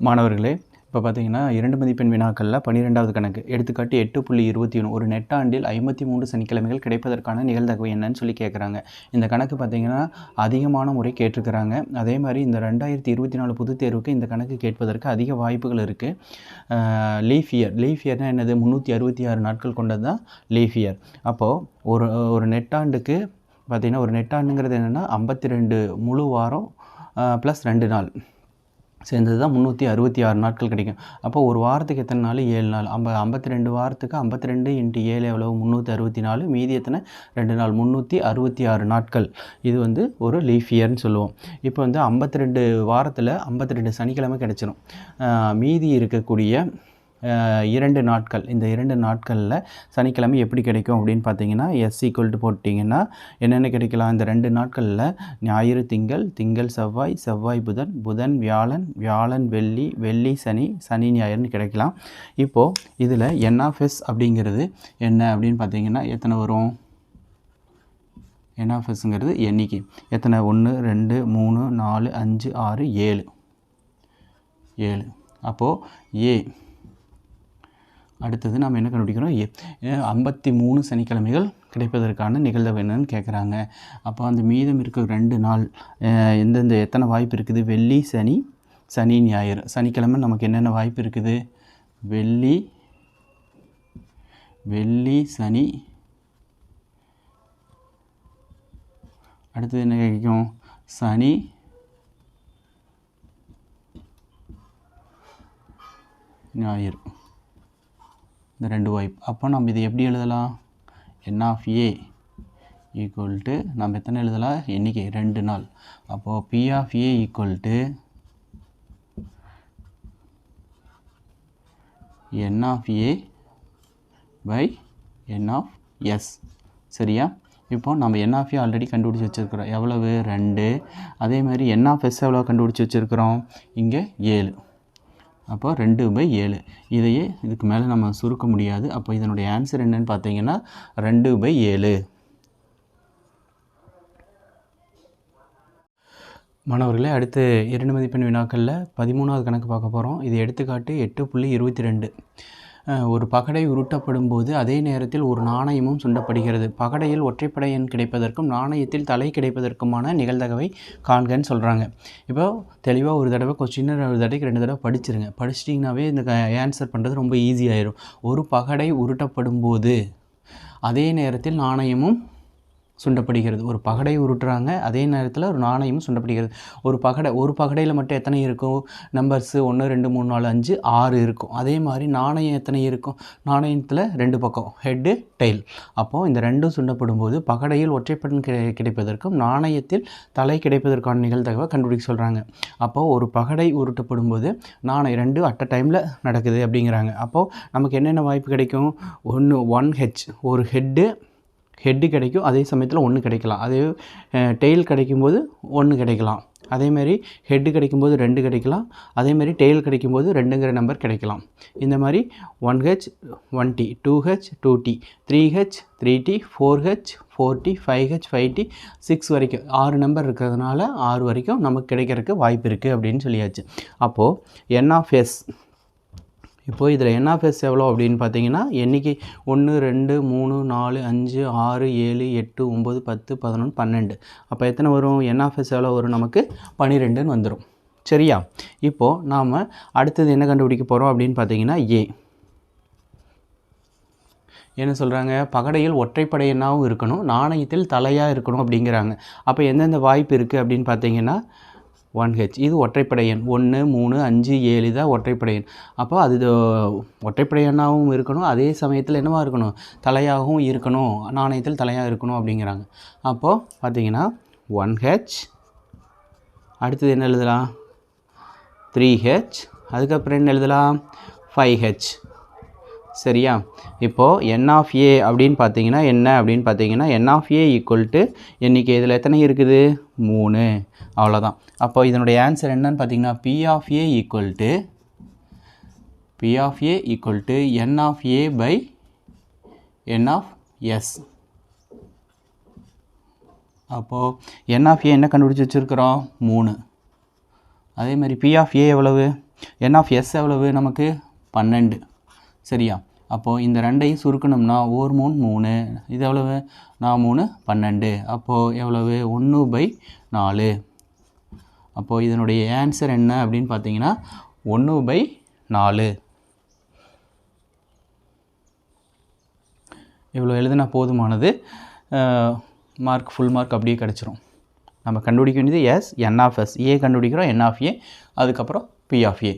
மாணவர்களே இப்போ பார்த்தீங்கன்னா இரண்டு மதிப்பெண் வினாக்களில் பன்னிரெண்டாவது கணக்கு. எடுத்துக்காட்டு எட்டு புள்ளி இருபத்தி ஒன்று ஒரு நெட்டாண்டில் ஐம்பத்தி மூன்று சனிக்கிழமைகள் கிடைப்பதற்கான நிகழ்தகவு என்னன்னு சொல்லி கேட்குறாங்க இந்த கணக்கு பார்த்தீங்கன்னா அதிகமான முறை கேட்டிருக்கிறாங்க. அதே மாதிரி இந்த ரெண்டாயிரத்தி இருபத்தி நாலு பொதுத் தேர்வுக்கு இந்த கணக்கு கேட்பதற்கு அதிக வாய்ப்புகள் இருக்குது லீஃப் இயர் லீஃப் இயர்னால் என்னது? முந்நூற்றி அறுபத்தி ஆறு நாட்கள் கொண்டது தான் லீஃப் இயர் அப்போது ஒரு ஒரு நெட்டாண்டுக்கு பார்த்திங்கன்னா ஒரு நெட்டாண்டுங்கிறது என்னென்னா ஐம்பத்தி ரெண்டு முழு வாரம் ப்ளஸ் ரெண்டு நாள். சேர்ந்தது தான் முந்நூற்றி அறுபத்தி ஆறு நாட்கள் கிடைக்கும். அப்போ ஒரு வாரத்துக்கு எத்தனை நாள்? ஏழு நாள். ஐம்ப ஐம்பத்தி ரெண்டு வாரத்துக்கு ஐம்பத்தி ரெண்டு இன்ட்டு ஏழு எவ்வளவு? முந்நூற்றி அறுபத்தி நாலு. மீதி எத்தனை? ரெண்டு நாள். முந்நூற்றி அறுபத்தி ஆறு நாட்கள். இது வந்து ஒரு லீஃப் இயர்னு சொல்லுவோம். இப்போ வந்து ஐம்பத்தி ரெண்டு வாரத்தில் ஐம்பத்தி ரெண்டு சனிக்கிழமை கிடச்சிரும். மீதி இருக்கக்கூடிய இரண்டு நாட்கள். இந்த இரண்டு நாட்களில் சனிக்கிழமை எப்படி கிடைக்கும் அப்படின்னு பார்த்தீங்கன்னா எஸ் ஈக்குவல்ட்டு போட்டிங்கன்னா என்னென்ன கிடைக்கலாம்? இந்த ரெண்டு நாட்களில் ஞாயிறு திங்கள் திங்கள் செவ்வாய் செவ்வாய் புதன் புதன் வியாழன் வியாழன் வெள்ளி வெள்ளி சனி சனி ஞாயிறுன்னு கிடைக்கலாம். இப்போது இதில் என்ஆஃப்எஸ் அப்படிங்கிறது என்ன அப்படின்னு பார்த்தீங்கன்னா எத்தனை வரும்? என்ஆஃப்எஸ்ங்கிறது எண்ணிக்கை. எத்தனை? ஒன்று ரெண்டு மூணு நாலு அஞ்சு ஆறு ஏழு. ஏழு. அப்போது ஏ அடுத்தது நாம் என்ன கண்டுபிடிக்கிறோம்? ஐம்பத்தி மூணு சனிக்கிழமைகள் கிடைப்பதற்கான நிகழ்வு என்னன்னு கேட்குறாங்க அப்போ அந்த மீதம் இருக்க ரெண்டு நாள் எந்தெந்த எத்தனை வாய்ப்பு இருக்குது? வெள்ளி சனி சனி ஞாயிறு. சனிக்கிழமை நமக்கு என்னென்ன வாய்ப்பு இருக்குது? வெள்ளி வெள்ளி சனி. அடுத்தது என்ன கிடைக்கும் சனி. ஞாயிறு. இந்த ரெண்டு வாய்ப்பு அப்போ நம்ம இதை எப்படி எழுதலாம்? N of A equal to நம்ம எத்தனை எழுதலாம் எண்ணிக்கை ரெண்டு நாள். அப்போது P of A equal to n of A by n of S சரியா? இப்போ நம்ம என் ஆஃப் ஏ ஆல்ரெடி கண்டுபிடிச்சி வச்சுருக்கிறோம். எவ்வளவு? ரெண்டு. அதே மாதிரி என் ஆஃப் எஸ் எவ்வளோ கண்டுபிடிச்சி வச்சுருக்கிறோம்? இங்கே ஏழு. அப்போ ரெண்டு பை ஏழு. இதையே இதுக்கு மேலே நம்ம சுருக்க முடியாது. அப்போ இதனுடைய ஆன்சர் என்னன்னு பார்த்தீங்கன்னா ரெண்டு பை ஏழு. மாணவர்களே அடுத்து இரண்டு மதிப்பெண் வினாக்களில் பதிமூணாவது கணக்கு பார்க்க போகிறோம் இது எடுத்துக்காட்டு எட்டு புள்ளி இருபத்தி ரெண்டு. ஒரு பகடை உருட்டப்படும் போது அதே நேரத்தில் ஒரு நாணயமும் சுண்டப்படுகிறது. பகடையில் ஒற்றைப்படை எண் கிடைப்பதற்கும் நாணயத்தில் தலை கிடைப்பதற்குமான நிகழ்தகவை காண்கன்னு சொல்கிறாங்க இப்போ தெளிவாக ஒரு தடவை கொஸ்டின் ஒரு தடவைக்கு ரெண்டு தடவை படிச்சிருங்க. படிச்சிட்டிங்கனாவே இந்த ஆன்சர் பண்ணுறது ரொம்ப ஈஸியாயிரும் ஒரு பகடை உருட்டப்படும் போது அதே நேரத்தில் நாணயமும் சுண்டப்படுகிறது. ஒரு பகடை உருட்டுறாங்க அதே நேரத்தில் ஒரு நாணயமும் சுண்டப்படுகிறது. ஒரு பகடை ஒரு பகடையில் மட்டும் எத்தனை இருக்கும் நம்பர்ஸு ஒன்று ரெண்டு மூணு நாலு அஞ்சு ஆறு இருக்கும். அதே மாதிரி நாணயம் எத்தனை இருக்கும்? நாணயத்தில் ரெண்டு பக்கம் ஹெட்டு டெயில் அப்போது இந்த ரெண்டும் சுண்டப்படும் போது பகடையில் ஒற்றைப்படன் கிடை கிடைப்பதற்கும் நாணயத்தில் தலை கிடைப்பதற்கான நிகழ்தகவை கண்டுபிடிக்க சொல்கிறாங்க அப்போது ஒரு பகடை உருட்டப்படும் போது நாணயம் ரெண்டு அட் அ டைமில் நடக்குது அப்படிங்கிறாங்க. அப்போது நமக்கு என்னென்ன வாய்ப்பு கிடைக்கும்? ஒன்று ஒன் ஹெச் ஒரு ஹெட்டு ஹெட்டு கிடைக்கும் அதே சமயத்தில் ஒன்று கிடைக்கலாம். அதே டெயில் கிடைக்கும்போது ஒன்று கிடைக்கலாம். அதேமாரி ஹெட்டு கிடைக்கும்போது ரெண்டு கிடைக்கலாம். அதேமாரி டெயில் கிடைக்கும்போது ரெண்டுங்கிற நம்பர் கிடைக்கலாம். இந்த மாதிரி one H one T two H two T three H three T four H four T five H five T six வரைக்கும். ஆறு நம்பர் இருக்கிறதுனால ஆறு வரைக்கும் நமக்கு கிடைக்கிறதுக்கு வாய்ப்பு இருக்குது அப்படின்னு சொல்லியாச்சு. அப்போது என் ஆஃப் எஸ் இப்போ இதில் என்ன ஃபேஸ் எவ்வளோ அப்படின்னு பார்த்தீங்கன்னா எண்ணிக்கை ஒன்று ரெண்டு மூணு நாலு அஞ்சு ஆறு ஏழு எட்டு ஒம்பது பத்து பதினொன்று பன்னெண்டு. அப்போ எத்தனை வரும்? என்ன ஃபேஸ் எவ்வளோ வரும் நமக்கு? பன்னிரெண்டுன்னு வந்துடும் சரியா? இப்போது நாம் அடுத்தது என்ன கண்டுபிடிக்க போகிறோம் அப்படின்னு பார்த்தீங்கன்னா ஏ என்ன சொல்கிறாங்க பகடையில் ஒற்றைப்படை இருக்கணும் நாணயத்தில் தலையாக இருக்கணும் அப்படிங்கிறாங்க. அப்போ எந்தெந்த வாய்ப்பு இருக்குது அப்படின்னு பார்த்தீங்கன்னா ஒன் ஹெச் இது ஒற்றைப்படை எண். ஒன்று மூணு அஞ்சு ஏழு தான் ஒற்றைப்படை எண். அப்போ அது ஒற்றைப்படை எண்ணாகவும் இருக்கணும். அதே சமயத்தில் என்னவாக இருக்கணும்? தலையாகவும் இருக்கணும். நாணயத்தில் தலையாக இருக்கணும் அப்படிங்கிறாங்க. அப்போது பார்த்தீங்கன்னா ஒன் ஹெச் அடுத்தது என்ன எழுதலாம்? த்ரீ ஹெச் அதுக்கப்புறம் என்ன எழுதலாம்? ஃபைவ் ஹெச் சரியா? இப்போது என் ஆஃப் ஏ அப்படின்னு பார்த்தீங்கன்னா என்ன? அப்படின்னு பார்த்தீங்கன்னா n of A equal to இன்றைக்கி இதில் எத்தனை இருக்குது? மூணு. அவ்வளோதான் அப்போ இதனுடைய ஆன்சர் என்னன்னு பார்த்தீங்கன்னா P of A equal to P of A equal to n of A by n of S அப்போது என் ஆஃப் ஏ என்ன கண்டுபிடிச்சி வச்சுருக்கிறோம்? மூணு. அதே மாதிரி பி ஆஃப் ஏ எவ்வளவு? என் ஆஃப் எஸ் எவ்வளவு? நமக்கு பன்னெண்டு. சரியா? அப்போது இந்த ரெண்டையும் சுருக்கணும்னா ஓர் மூணு மூணு இது எவ்வளவு? நான் மூணு பன்னெண்டு. அப்போது எவ்வளவு? ஒன்று பை நாலு. அப்போது இதனுடைய ஆன்சர் என்ன அப்படின்னு பார்த்தீங்கன்னா ஒன்று பை நாலு. இவ்வளோ எழுதுனா போதுமானது. மார்க் ஃபுல் மார்க் அப்படியே கிடச்சிரும். நம்ம கண்டுபிடிக்க வேண்டியது S n of S A கண்டுபிடிக்கிறோம் என் ஆஃப் ஏ அதுக்கப்புறம் பி ஆஃப் ஏ